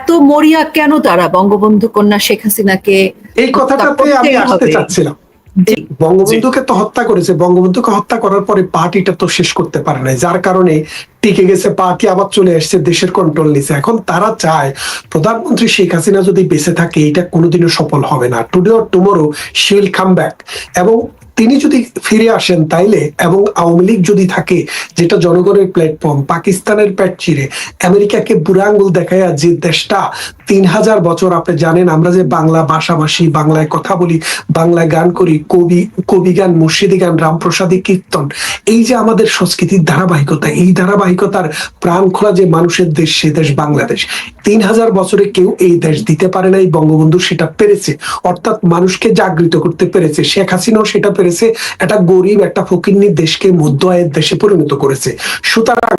এত মরিয়া কেন তারা? বঙ্গবন্ধু কন্যা শেখ হাসিনাকে এই কথাটাতে আমি আসতে চাচ্ছিলাম। বঙ্গবন্ধুকে তো হত্যা করেছে। বঙ্গবন্ধুকে হত্যা করার পরে পার্টিটা তো শেষ করতে পারে নাই যার কারণে টিকে গেছে পার্টি আবার চলে এসেছে দেশের কন্ট্রোল নিছে। এখন তারা চায় প্রধানমন্ত্রী শেখ হাসিনা যদি বেঁচে থাকে এটা কোনোদিনও সফল হবে না। টুডে অর টুমোরো শিল কাম ব্যাক এবং তিনি যদি ফিরে আসেন তাইলে এবং আওয়ামী লীগ যদি থাকে, যেটা জনগণের প্ল্যাটফর্ম পাকিস্তানের প্যাট চিরে, আমেরিকাকে বুড়া আঙ্গুল দেখায় যে দেশটা তিন হাজার বছর আপনি জানেন, আমরা যে বাংলা ভাষাভাষী, বাংলায় কথা বলি, বাংলায় গান করি, কবি কবি গান, মুর্শিদি গান, রামপ্রসাদী কীর্তন, এই যে আমাদের সংস্কৃতির ধারাবাহিকতা, এই ধারাবাহিকতার প্রাণ খোলা যে মানুষের দেশ, সে দেশ বাংলাদেশ। তিন হাজার বছরে কেউ এই দেশ দিতে পারে নাই, বঙ্গবন্ধু সেটা পেরেছে, অর্থাৎ মানুষকে জাগৃত করতে পেরেছে, শেখ হাসিনাও সেটা পেরেছে। একটা গরিব একটা ফকিন্নি দেশকে মধ্য আয়ের দেশে পরিণত করেছে। সুতরাং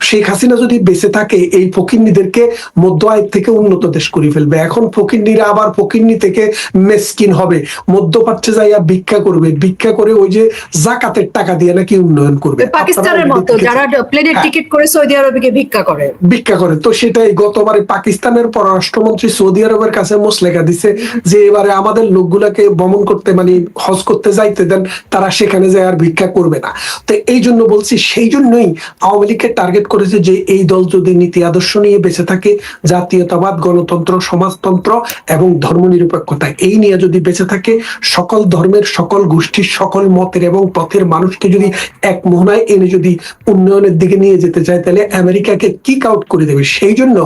শেখ হাসিনা যদি বেঁচে থাকে এই ফকিন্নিদেরকে মধ্য আয়ের থেকে উন্নত দেশ করে ফেলবে। এখন ফকিন্নিরা আবার ফকিন্নি থেকে মেসকিন হবে। মধ্যপ্রাচ্যে যাইয়া ভিক্ষা করবে। ভিক্ষা করে ওই যে জাকাতের টাকা দিয়ে নাকি উন্নয়ন করবে। পাকিস্তানের মতো যারা প্লেনের হ্যাঁ। টিকিট করে সৌদি আরবে ভিক্ষা করে। ভিক্ষা করে। তো সেটাই গতবারে পাকিস্তানের পররাষ্ট্রমন্ত্রী সৌদি আরবের কাছে মুসলেখা দিছে যে এবারে আমাদের লোকগুলাকে ভ্রমণ করতে মানে হজ করতে যাইতে দেন, তারা সেখানে যায় আর ভিক্ষা করবে না। তো এই জন্য বলছি, সেই জন্যই আওয়ামী লীগকে টার্গেট করেছে যে এই দল যদি নীতি আদর্শ নিয়ে বেঁচে থাকে, জাতীয়তাবাদ, গণতন্ত্র, সমাজতন্ত্র এবং ধর্মনিরপেক্ষতা, এই নিয়ে যদি বেঁচে থাকে, সকল ধর্মের, সকল গোষ্ঠীর, সকল মতের এবং পথের মানুষকে যদি এক মোহনায় এনে যদি উন্নয়নের দিকে নিয়ে যেতে চায়, তাহলে আমেরিকাকে কিক আউট করে দেবে? সেই জন্য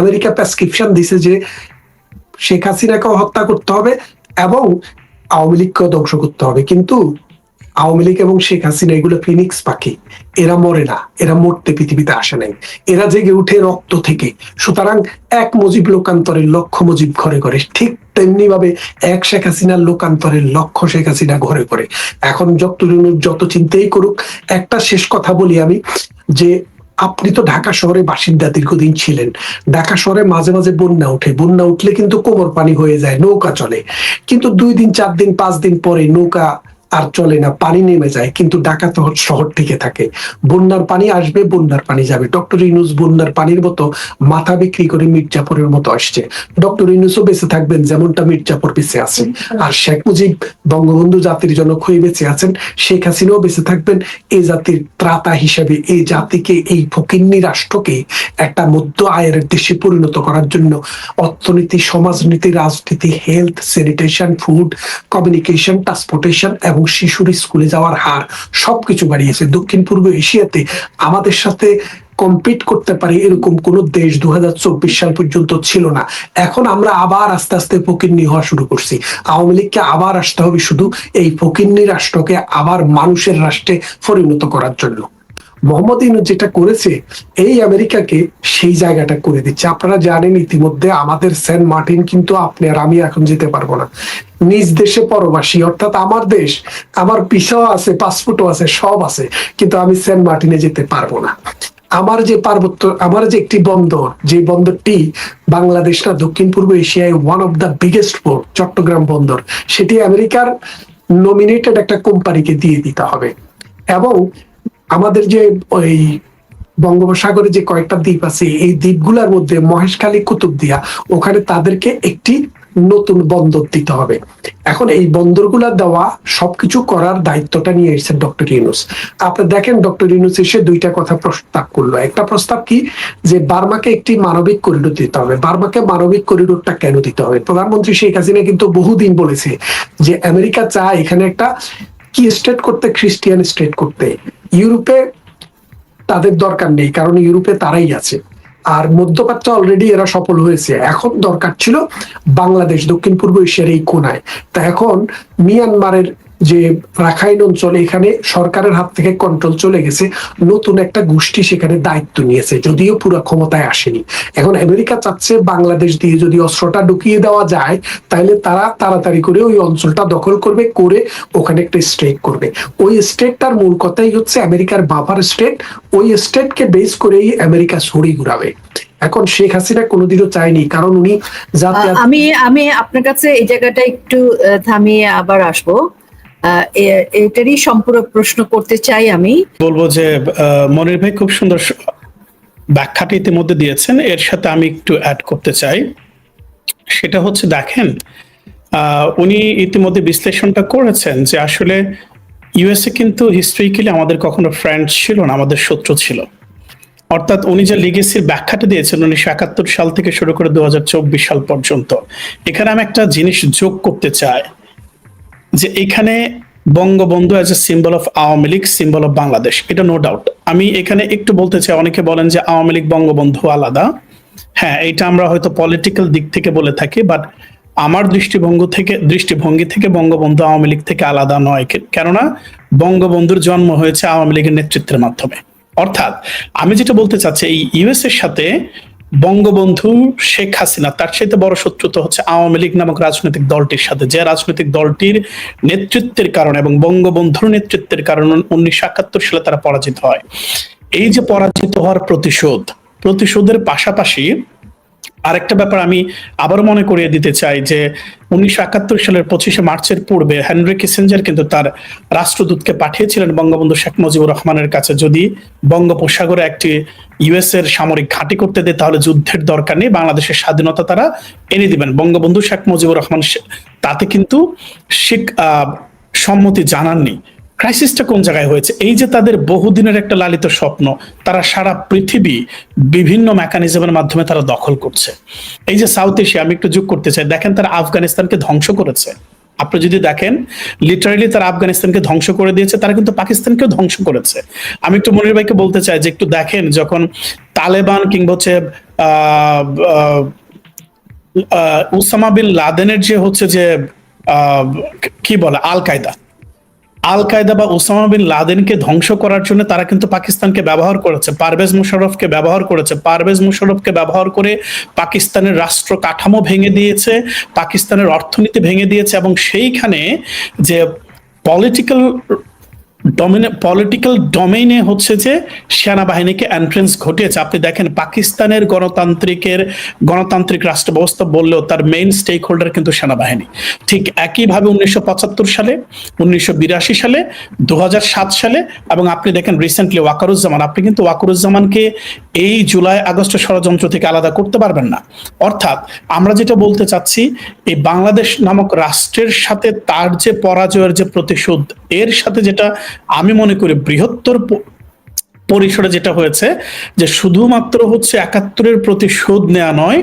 আমেরিকা প্রেসক্রিপশন দিছে যে শেখ হাসিনাকেও হত্যা করতে হবে এবং আওয়ামী লীগকেও ধ্বংস করতে হবে। কিন্তু আওয়ামী লীগ এবং শেখ হাসিনা এগুলো ফিনিক্স পাখি। এরা মরে না, এরা মরতে পৃথিবীতে আসে নাই। এরা জেগে উঠে রক্ত থেকে। সুতরাং এক মুজিব লোকান্তরের লক্ষ্য মুজিব ঘরে ঘরে। ঠিক তেমনি ভাবে এক শেখ হাসিনার লোকান্তরের লক্ষ্য শেখ হাসিনা ঘরে ঘরে। এখন যত যত চিন্তাই করুক, একটা শেষ কথা বলি আমি, যে আপনি তো ঢাকা শহরে বাসিন্দা দীর্ঘদিন ছিলেন। ঢাকা শহরে মাঝে মাঝে বন্যা উঠে বন্যা উঠলে কিন্তু কোমর পানি হয়ে যায়, নৌকা চলে। কিন্তু দুই দিন, চার দিন, পাঁচ দিন পরে নৌকা আর চলে না, পানি নেমে যায়, কিন্তু ঢাকা শহর টিকে থাকে। বন্যার পানি আসবে, বন্যার পানি যাবে। ডক্টর ইনুস বন্যার পানির মতো মাথা বিক্রি করে মির্জাপুরের মতো আসছে। ডক্টর ইনুসও বেঁচে থাকবেন যেমনটা মির্জাপুর বেঁচে আছে আর শেখ মুজিব বঙ্গবন্ধু জাতির জনক হয়ে বেঁচে আছেন, শেখ হাসিনাও বেঁচে থাকবেন। এই জাতির ত্রাতা হিসেবে এই জাতিকে, এই ফকিন্নি রাষ্ট্রকে একটা মধ্য আয়ের দেশে পরিণত করার জন্য অর্থনীতি, সমাজনীতি, রাজনীতি health sanitation food communication transportation এবং শিশুর স্কুলে যাওয়ার হার সবকিছু বাড়িয়েছে। দক্ষিণ পূর্ব এশিয়াতে আমাদের সাথে কম্পিট করতে পারে এরকম কোন দেশ দু হাজার চব্বিশ সাল পর্যন্ত ছিল না। এখন আমরা আবার আস্তে আস্তে ফকিন্নি হওয়া শুরু করছি। আওয়ামী লীগকে আবার আসতে হবে শুধু এই ফকিন্নি রাষ্ট্রকে, আবার মানুষের রাষ্ট্রে পরিণত করার জন্য। মোহাম্মদ ইউনুস যেটা করেছে, এই আমেরিকাকে সেই জায়গাটা করে দিচ্ছে। আপনারা জানেন ইতিমধ্যে আমাদের সেন্ট মার্টিন কিন্তু আপনি আর আমি এখন যেতে পারব না। নিজ দেশে পরবাসী, অর্থাৎ আমার দেশ, আমার পিসাও আছে, পাসপোর্টও আছে, সব আছে, কিন্তু আমি সেন্ট মার্টিনে যেতে পারব না। আমার যে পার্বত্য, আমার যে একটি বন্দর, যে বন্দরটি বাংলাদেশ না, দক্ষিণ পূর্ব এশিয়ায় one of the biggest port Chattogram বন্দর, সেটি আমেরিকার নমিনেটেড একটা কোম্পানিকে দিয়ে দিতে হবে। এবং আমাদের যে ওই বঙ্গোপসাগরে যে কয়েকটা দ্বীপ আছে, এই দ্বীপগুলোর মধ্যে মহেশখালী, কুতুবদিয়া, ওখানে তাদেরকে একটি নতুন বন্দর দিতে হবে। এখন এই বন্দরগুলা দেওয়া, সবকিছু করার দায়িত্বটা নিয়ে এসেছেন ডক্টর ইউনুস। আপনি দেখেন, ডক্টর ইউনুস এসে দুইটা কথা প্রস্তাব করল। একটা প্রস্তাব কি? যে বার্মাকে একটি মানবিক করিডোর দিতে হবে। বার্মাকে মানবিক করিডোরটা কেন দিতে হবে? প্রধানমন্ত্রী শেখ হাসিনা কিন্তু বহুদিন বলেছে যে, আমেরিকা চায় এখানে একটা কি স্টেট করতে? খ্রিস্টিয়ান স্টেট করতে। ইউরোপে তাদের দরকার নেই, কারণ ইউরোপে তারাই আছে। আর মধ্যপ্রাচ্য অলরেডি এরা সফল হয়েছে। এখন দরকার ছিল বাংলাদেশ দক্ষিণ পূর্ব এশিয়ার এই কোনায়। তা এখন মিয়ানমারের যে রাখাইন অঞ্চলে এখানে সরকারের হাত থেকে কন্ট্রোল চলে গেছে নতুন একটা গোষ্ঠী সেখানে দায়িত্ব নিয়েছে যদিও পুরো ক্ষমতায় আসেনি। এখন আমেরিকা চাচ্ছে বাংলাদেশ দিয়ে যদি অস্ত্রটা ঢুকিয়ে দেওয়া যায় তাহলে তারা তাড়াতাড়ি করে ওই অঞ্চলটা দখল করবে করে ওখানে একটা স্টেট করবে। ওই স্টেটটার মূল কথাই হচ্ছে আমেরিকার বাবার স্টেট ওই স্টেটকে বেস করেই আমেরিকা ছড়ি ঘুরাবে। এখন শেখ হাসিনা কোনোদিনও চায়নি কারণ উনি আমি আমি আপনার কাছে এই জায়গাটা একটু থামিয়ে আবার আসব। এটারই সম্পূরক প্রশ্ন করতে চাই আমি। বলব যে মনির ভাই খুব সুন্দর ব্যাখ্যাটা ইতিমধ্যে দিয়েছেন। এর সাথে আমি একটু অ্যাড করতে চাই। সেটা হচ্ছে, দেখেন উনি ইতিমধ্যে বিশ্লেষণটা করেছেন যে আসলে ইউএসএ কিন্তু হিস্ট্রিক্যালি আমাদের কখনো ফ্রেন্ড ছিল না, আমাদের শত্রু ছিল। অর্থাৎ উনি যে লিগেসির ব্যাখ্যাটা দিয়েছেন, উনিশশো একাত্তর সাল থেকে শুরু করে দু হাজার চব্বিশ সাল পর্যন্ত, এখানে আমি একটা জিনিস যোগ করতে চাই। যে এখানে Bangabandhu as a symbol of Awami League symbol of Bangladesh, এটা নো ডাউট আমি এখানে একটু বলতে চাই, অনেকে বলেন যে আওয়ামী লীগ, বঙ্গবন্ধু আলাদা। হ্যাঁ এটা আমরা হয়তো পলিটিক্যাল দিক থেকে বলে থাকি বাট আমার দৃষ্টিভঙ্গ থেকে, দৃষ্টিভঙ্গি থেকে বঙ্গবন্ধু আওয়ামী লীগ থেকে আলাদা নয়। কেননা বঙ্গবন্ধুর জন্ম হয়েছে আওয়ামী লীগের নেতৃত্বের মাধ্যমে। অর্থাৎ, আমি যেটা বলতে চাচ্ছি, এই ইউএস এর সাথে বঙ্গবন্ধু শেখ হাসিনা, তার সাথে বড় শত্রুতা হচ্ছে আওয়ামী লীগ নামক রাজনৈতিক দলটির সাথে। যে রাজনৈতিক দলটির নেতৃত্বের কারণে এবং বঙ্গবন্ধুর নেতৃত্বের কারণে উনিশশো একাত্তর সালে তারা পরাজিত হয়। এই যে পরাজিত হওয়ার প্রতিশোধ, প্রতিশোধের পাশাপাশি আরেকটা ব্যাপার আমি আবারও মনে করিয়ে দিতে চাই যে উনিশশো একাত্তর সালের পঁচিশে মার্চের পূর্বে হেনরি কিসেঞ্জার কিন্তু তার রাষ্ট্রদূতকে পাঠিয়েছিলেন বঙ্গবন্ধু শেখ মুজিবুর রহমানের কাছে। যদি বঙ্গোপসাগরে একটি ইউএস এর সামরিক ঘাঁটি করতে দেয়, তাহলে যুদ্ধের দরকার নেই, বাংলাদেশের স্বাধীনতা তারা এনে দিবেন। বঙ্গবন্ধু শেখ মুজিবুর রহমান তাতে কিন্তু শিখ সম্মতি জানাননি। ক্রাইসিসটা কোন জায়গায় হয়েছে? এই যে তাদের বহুদিনের একটা লালিত স্বপ্ন, তারা সারা পৃথিবী বিভিন্ন মেকানিজমের মাধ্যমে তারা দখল করছে। এই যে সাউথ এশিয়া আমি একটু যোগ করতে চাই। দেখেন তারা আফগানিস্তানকে ধ্বংস করেছে। আপনি যদি দেখেন লিটারালি তারা আফগানিস্তানকে ধ্বংস করে দিয়েছে, তারা কিন্তু পাকিস্তানকেও ধ্বংস করেছে। আমি একটু মনির ভাইকে বলতে চাই যে একটু দেখেন, যখন তালেবান কিংবা হচ্ছে উসামা বিন লাদেনের যে হচ্ছে যে কি বলে আল কায়দা আল কায়দা বা ওসামা বিন লাদেনকে ধ্বংস করার জন্য তারা কিন্তু পাকিস্তানকে ব্যবহার করেছে, পারভেজ মুশারফকে ব্যবহার করেছে। পারভেজ মুশারফকে ব্যবহার করে পাকিস্তানের রাষ্ট্র কাঠামো ভেঙে দিয়েছে, পাকিস্তানের অর্থনীতি ভেঙে দিয়েছে এবং সেইখানে যে পলিটিক্যাল ডমিনে পলিটিক্যাল ডোমেইনে হচ্ছে যে সেনাবাহিনীকে এন্ট্রেন্স ঘটিয়েছে। আপনি দেখেন পাকিস্তানের গণতান্ত্রিকের, গণতান্ত্রিক রাষ্ট্র ব্যবস্থা বললেও তার মেইন স্টেক হোল্ডার কিন্তু সেনাবাহিনী। ঠিক একইভাবে উনিশশো পঁচাত্তর সালে, উনিশশো বিরাশি সালে দু হাজার সাত সালে এবং আপনি দেখেন রিসেন্টলি ওয়াকারুজ্জামান। আপনি কিন্তু ওয়াকারুজ্জামানকে এই জুলাই, আগস্ট ষড়যন্ত্র থেকে আলাদা করতে পারবেন না। অর্থাৎ আমরা যেটা বলতে চাচ্ছি, এই বাংলাদেশ নামক রাষ্ট্রের সাথে তার যে পরাজয়ের যে প্রতিশোধ, এর সাথে যেটা আমি মনে করি বৃহত্তর পরিসরে যেটা হয়েছে যে শুধুমাত্র হচ্ছে একাত্তরের প্রতিশোধ নেওয়া নয়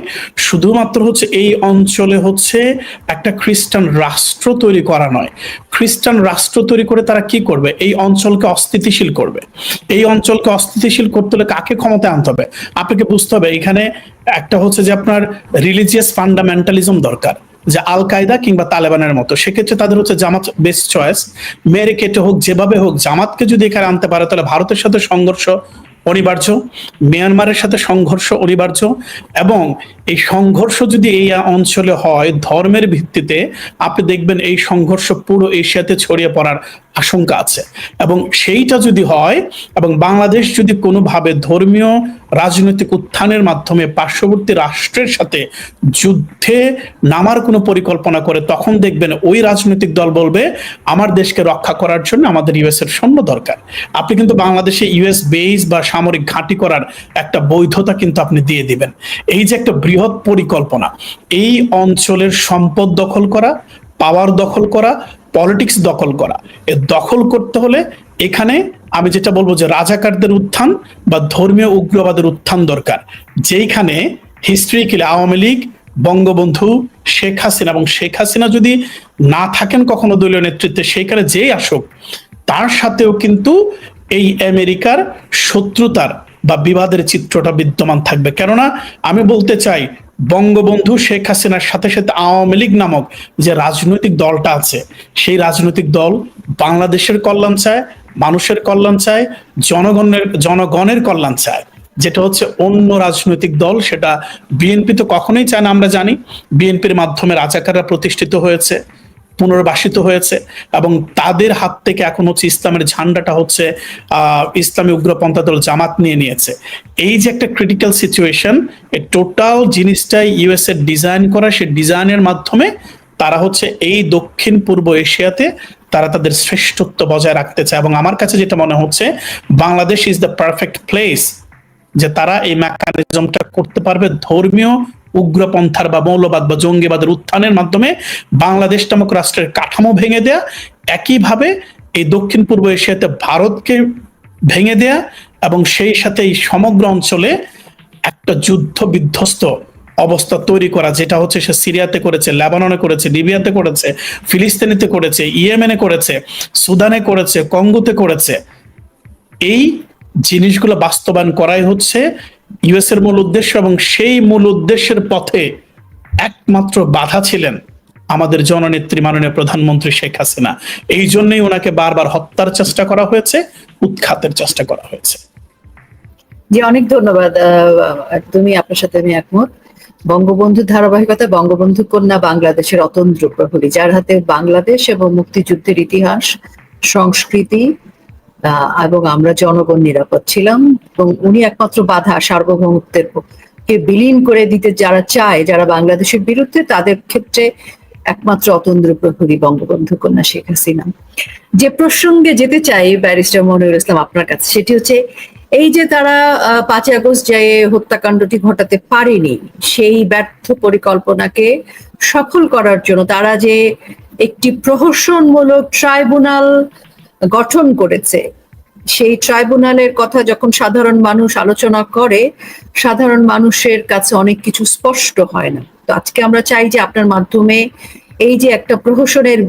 শুধুমাত্র হচ্ছে এই অঞ্চলে হচ্ছে একটা খ্রিস্টান রাষ্ট্র তৈরি করা নয়। খ্রিস্টান রাষ্ট্র তৈরি করে তারা কি করবে? এই অঞ্চলকে অস্থিতিশীল করবে। এই অঞ্চলকে অস্থিতিশীল করতে হলে কাকে ক্ষমতায় আনতে হবে? আপনাকে বুঝতে হবে, এখানে একটা হচ্ছে যে আপনার রিলিজিয়াস ফান্ডামেন্টালিজম দরকার। যে আল কায়দা কিংবা তালেবানের মতো। সেক্ষেত্রে তাদের হচ্ছে জামাত বেস্ট চয়েস মেরে কেটে হোক, যেভাবে হোক, জামাতকে যদি এখানে আনতে পারে, তাহলে ভারতের সাথে সংঘর্ষ অনিবার্য, মিয়ানমারের সাথে সংঘর্ষ অনিবার্য এবং এই সংঘর্ষ যদি এই অঞ্চলে হয়, ধর্মের ভিত্তিতে আপনি দেখবেন এই সংঘর্ষ পুরো এশিয়াতে ছড়িয়ে পড়ার আশঙ্কা আছে। এবং সেইটা যদি হয়, এবং বাংলাদেশ যদি কোনোভাবে ধর্মীয় রাজনৈতিক উত্থানের মাধ্যমে পার্শ্ববর্তী রাষ্ট্রের সাথে যুদ্ধে নামার কোনো পরিকল্পনা করে, তখন দেখবেন ওই রাজনৈতিক দল বলবে, আমার দেশকে রক্ষা করার জন্য আমাদের ইউএস এর সৈন্য দরকার। আপনি কিন্তু বাংলাদেশে ইউএস বেস বা সামরিক ঘাঁটি করার একটা বৈধতা কিন্তু আপনি দিয়ে দিবেন। এই যে একটা বৃহৎ পরিকল্পনা, এই অঞ্চলের সম্পদ দখল করা, পাওয়ার দখল করা পলিটিক্স দখল করা। এ দখল করতে হলে এখানে আমি যেটা বলব যে রাজাকারদের উত্থান বা ধর্মীয় উগ্রবাদের উত্থান দরকার। যেইখানে হিস্ট্রিক্যালি আওয়ামী লীগ, বঙ্গবন্ধু, শেখ হাসিনা এবং শেখ হাসিনা যদি না থাকেন কখনো দলীয় নেতৃত্বে সেইখানে যেই আসুক, তার সাথেও কিন্তু এই আমেরিকার শত্রুতার বা বিবাদের চিত্রটা বিদ্যমান থাকবে। কেননা আমি বলতে চাই বঙ্গবন্ধু শেখ হাসিনার সাথে সাথে আওয়ামী লীগ নামক যে রাজনৈতিক দলটা আছে, সেই রাজনৈতিক দল বাংলাদেশের কল্যাণ চায়, মানুষের কল্যাণ চায়, জনগণের জনগণের কল্যাণ চায়। যেটা হচ্ছে অন্য রাজনৈতিক দল, সেটা বিএনপি তো কখনোই চায় না, আমরা জানি। বিএনপির মাধ্যমে রাজাকাররা প্রতিষ্ঠিত হয়েছে। পুনর্বাসিত হয়েছে এবং তাদের হাত থেকে এখন হচ্ছে ইসলামের ঝান্ডাটা হচ্ছে ইসলামী উগ্রপন্থা দল জামাত নিয়ে নিয়েছে। এই যে একটা ক্রিটিক্যাল সিচুয়েশন এই টোটাল জিনিসটাই ইউএস এর ডিজাইন করা, সে ডিজাইনের মাধ্যমে তারা হচ্ছে এই দক্ষিণ পূর্ব এশিয়াতে তারা তাদের শ্রেষ্ঠত্ব বজায় রাখতে চায়। এবং আমার কাছে যেটা মনে হচ্ছে, Bangladesh is the perfect place যে তারা এই মেকানিজমটা করতে পারবে ধর্মীয় উগ্রপন্থার বা মৌলবাদ বা জঙ্গিবাদের উত্থানের মাধ্যমে বাংলাদেশ নামক রাষ্ট্রের কাঠামো ভেঙে দেয়া, একইভাবে এই দক্ষিণ পূর্ব এশিয়াতে ভারতকে ভেঙে দেয়া এবং সেই সাথে এই সমগ্র অঞ্চলে একটা যুদ্ধ বিধ্বস্ত অবস্থা তৈরি করা, যেটা হচ্ছে সে সিরিয়াতে করেছে, লেবাননে করেছে, লিবিয়াতে করেছে, ফিলিস্তিনিতে করেছে, ইয়েমেনে করেছে, সুদানে করেছে, কঙ্গোতে করেছে। এই জিনিসগুলো বাস্তবায়ন করাই হচ্ছে ইউএস এর মূল উদ্দেশ্য এবং সেই মূল উদ্দেশ্যের পথে একমাত্র বাধা ছিলেন আমাদের জননেত্রী মাননীয় প্রধানমন্ত্রী শেখ হাসিনা। এই জন্যই ওনাকে বারবার হত্যার চেষ্টা করা হয়েছে, উৎখাতের চেষ্টা করা হয়েছে। জি, অনেক ধন্যবাদ একদমই আপনার সাথে আমি একমত। বঙ্গবন্ধু ধারাবাহিকতা, বঙ্গবন্ধু কন্যা বাংলাদেশের অতন্দ্র প্রহরী, যার হাতে বাংলাদেশ এবং মুক্তিযুদ্ধের ইতিহাস, সংস্কৃতি এবং আমরা জনগণ নিরাপদ ছিলাম এবং উনি একমাত্র বাধা সার্বভৌমত্বের কে বিলীন করে দিতে যারা চায়, যারা বাংলাদেশের বিরুদ্ধে, তাদের ক্ষেত্রে একমাত্র অতন্দ্র প্রহরী বঙ্গবন্ধু কন্যা শেখ হাসিনা। যে প্রসঙ্গে যেতে চাই ব্যারিস্টার মনিরুল ইসলাম আপনার কাছে, সেটি হচ্ছে এই যে তারা পাঁচই আগস্ট যে হত্যাকাণ্ডটি ঘটাতে পারেনি, সেই ব্যর্থ পরিকল্পনাকে সফল করার জন্য তারা যে একটি প্রহসনমূলক ট্রাইব্যুনাল গঠন করেছে। সেই ট্রাইব্যুনালের কথা যখন সাধারণ মানুষ আলোচনা করে সাধারণ মানুষের কাছে অনেক কিছু স্পষ্ট হয় না। তো আজকে আমরা চাই যে আপনার মাধ্যমে এই যে একটা প্রহসনের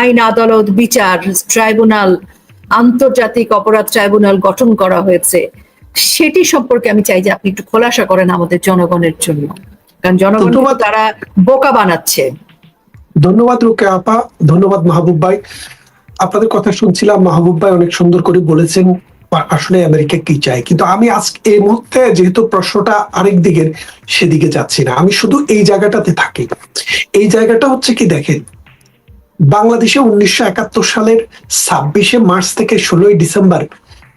আইন আদালত বিচার ট্রাইব্যুনাল আন্তর্জাতিক অপরাধ ট্রাইব্যুনাল গঠন করা হয়েছে সেটি সম্পর্কে আমি চাই যে আপনি একটু খোলাসা করেন আমাদের জনগণের জন্য। কারণ জনগণ তারা বোকা বানাচ্ছে। ধন্যবাদ রুকে আপা ধন্যবাদ মাহবুব ভাই। আপনাদের কথা শুনছিলাম, মাহবুব ভাই অনেক সুন্দর করে বলেছেন আসলে আমেরিকা কি চায়। কিন্তু আমি আজকে এই মুহূর্তে যেহেতু প্রশ্নটা আরেক দিকের, সেদিকে যাচ্ছি না। আমি শুধু এই জায়গাটাতে থাকি। এই জায়গাটা হচ্ছে কি দেখেন, বাংলাদেশে উনিশশো একাত্তর সালের ছাব্বিশে মার্চ থেকে ষোলোই ডিসেম্বর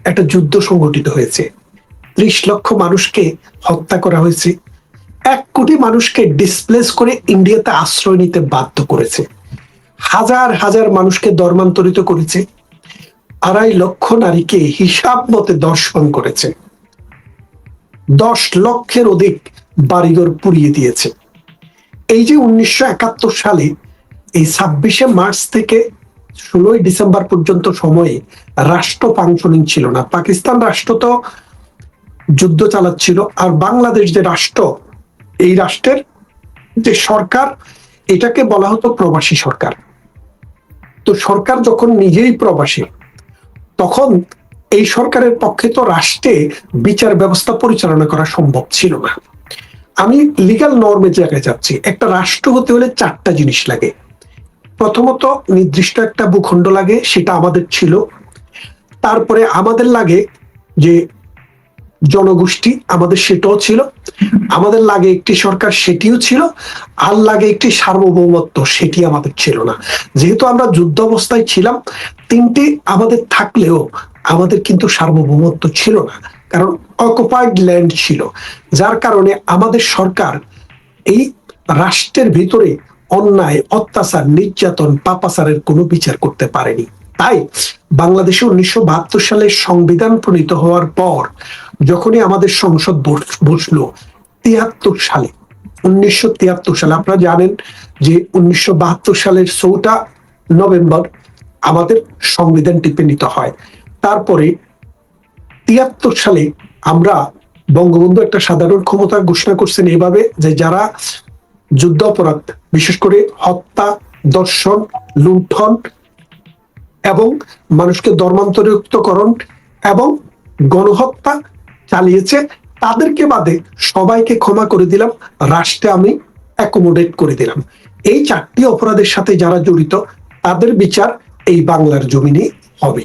একটা যুদ্ধ সংগঠিত হয়েছে। ত্রিশ লক্ষ মানুষকে হত্যা করা হয়েছে। এক কোটি মানুষকে ডিসপ্লেস করে ইন্ডিয়াতে আশ্রয় নিতে বাধ্য করেছে। হাজার হাজার মানুষকে ধর্মান্তরিত করেছে, আড়াই লক্ষ নারীকে হিসাব মতে দর্শন করেছে। দশ লক্ষের অধিক বাড়িঘর পুড়িয়ে দিয়েছে। এই যে উনিশশো একাত্তর সালে এই ছাব্বিশে মার্চ থেকে ষোলোই ডিসেম্বর পর্যন্ত সময়ে রাষ্ট্র ফাংশনিং ছিল না। পাকিস্তান রাষ্ট্র তো যুদ্ধ চালাচ্ছিল, আর বাংলাদেশ যে রাষ্ট্র, এই রাষ্ট্রের যে সরকার এটাকে বলা হতো প্রবাসী সরকার। তো সরকার যখন নিজেই প্রবাসী, তখন এই সরকারের পক্ষে তো রাষ্ট্রে বিচার ব্যবস্থা পরিচালনা করা সম্ভব ছিল না। আমি লিগাল নর্মের জায়গায় যাচ্ছি। একটা রাষ্ট্র হতে হলে চারটা জিনিস লাগে। প্রথমত নির্দিষ্ট একটা ভূখণ্ড লাগে, সেটা আমাদের ছিল। তারপরে আমাদের লাগে যে জনগোষ্ঠী আমাদের সেটাও ছিল। আমাদের লাগে একটি সরকার সেটিও ছিল, আর লাগে একটি সার্বভৌমত্ব সেটি আমাদের ছিল না। যেহেতু আমরা যুদ্ধ অবস্থায় ছিলাম, তিনটি আমাদের থাকলেও আমাদের কিন্তু সার্বভৌমত্ব ছিল না, কারণ অকুপাইড ল্যান্ড ছিল। যার কারণে আমাদের সরকার এই রাষ্ট্রের ভিতরে অন্যায়, অত্যাচার, নির্যাতন, পাপাচারের কোনো বিচার করতে পারেনি। তাই বাংলাদেশে উনিশশো বাহাত্তর সালে সংবিধান প্রণীত হওয়ার পর যখনই আমাদের সংসদ বস- বসল, তিয়াত্তর সালে, উনিশশো তিয়াত্তর সালে, আপনারা জানেন যে উনিশশো বাহাত্তর সালের চৌঠা নভেম্বর আমাদের সংবিধান টিপে নিতে হয়। তারপরে তিয়াত্তর সালে আমরা বঙ্গবন্ধু একটা সাধারণ ক্ষমতা ঘোষণা করছেন এইভাবে যে যারা যুদ্ধ অপরাধ, বিশেষ করে হত্যা, দর্শন, লুণ্ঠন এবং মানুষকে ধর্মান্তরিতকরণ এবং গণহত্যা চালিয়েছে। তাদেরকে বাদে সবাইকে ক্ষমা করে দিলাম, রাষ্ট্রে আমি অ্যাকোমোডেট করে দিলাম। এই চারটি অপরাধের সাথে যারা জড়িত, তাদের বিচার এই বাংলার জমিনে হবে।